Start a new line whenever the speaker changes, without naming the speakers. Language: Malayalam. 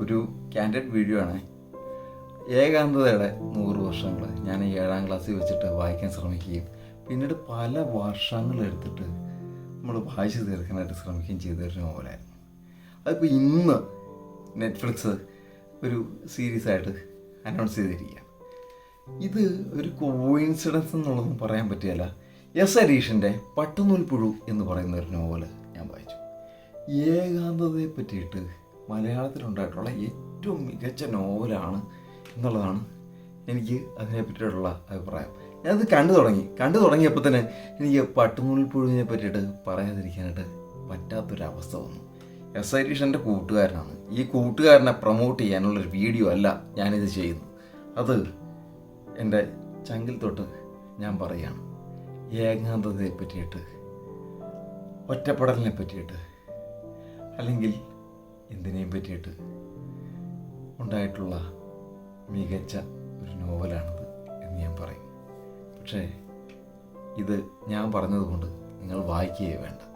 ഒരു ക്യാൻഡിഡ് വീഡിയോ ആണ്. ഏകാന്തതയുടെ നൂറ് വർഷങ്ങൾ ഞാൻ ഏഴാം ക്ലാസ്സിൽ വെച്ചിട്ട് വായിക്കാൻ ശ്രമിക്കുകയും പിന്നീട് പല വർഷങ്ങൾ എടുത്തിട്ട് നമ്മൾ വായിച്ചു തീർക്കാനായിട്ട് ശ്രമിക്കുകയും ചെയ്തൊരു നോവലായിരുന്നു അതിപ്പോൾ ഇന്ന് നെറ്റ്ഫ്ലിക്സ് ഒരു സീരീസ് ആയിട്ട് അനൗൺസ് ചെയ്തിരിക്കുക ഇത് ഒരു കോയിൻസിഡൻസ് എന്നുള്ളതൊന്നും പറയാൻ പറ്റിയല്ല എസ് ഹരീഷിന്റെ പട്ടുനൂൽപ്പുഴു എന്ന് പറയുന്ന ഒരു നോവൽ ഞാൻ വായിച്ചു. ഏകാന്തതയെ പറ്റിയിട്ട് മലയാളത്തിലുണ്ടായിട്ടുള്ള ഏറ്റവും മികച്ച നോവലാണ് എന്നുള്ളതാണ് എനിക്ക് അതിനെ പറ്റിയിട്ടുള്ള അഭിപ്രായം. ഞാനത് കണ്ടു തുടങ്ങി. കണ്ടു തുടങ്ങിയപ്പോൾ തന്നെ എനിക്ക് പട്ടുനൂൽ പുഴുവിനെ പറ്റിയിട്ട് പറയാതിരിക്കാനായിട്ട് പറ്റാത്തൊരവസ്ഥ വന്നു. എസ് ഐ ഹരീഷന്റെ കൂട്ടുകാരനാണ്. ഈ കൂട്ടുകാരനെ പ്രൊമോട്ട് ചെയ്യാനുള്ളൊരു വീഡിയോ അല്ല ഞാനിത് ചെയ്യുന്നു അത് എന്റെ ചങ്കിൽ തൊട്ട് ഞാൻ പറയുകയാണ്. ഏകാന്തതയെ പറ്റിയിട്ട് ഒറ്റപ്പെടലിനെ പറ്റിയിട്ട് അല്ലെങ്കിൽ എന്തിനേയും പറ്റിയിട്ട് ഉണ്ടായിട്ടുള്ള മികച്ച ഒരു നോവലാണിത് എന്ന് ഞാൻ പറയും. പക്ഷേ ഇത് ഞാൻ പറഞ്ഞതുകൊണ്ട് നിങ്ങൾ വായിക്കുകയേ വേണ്ട.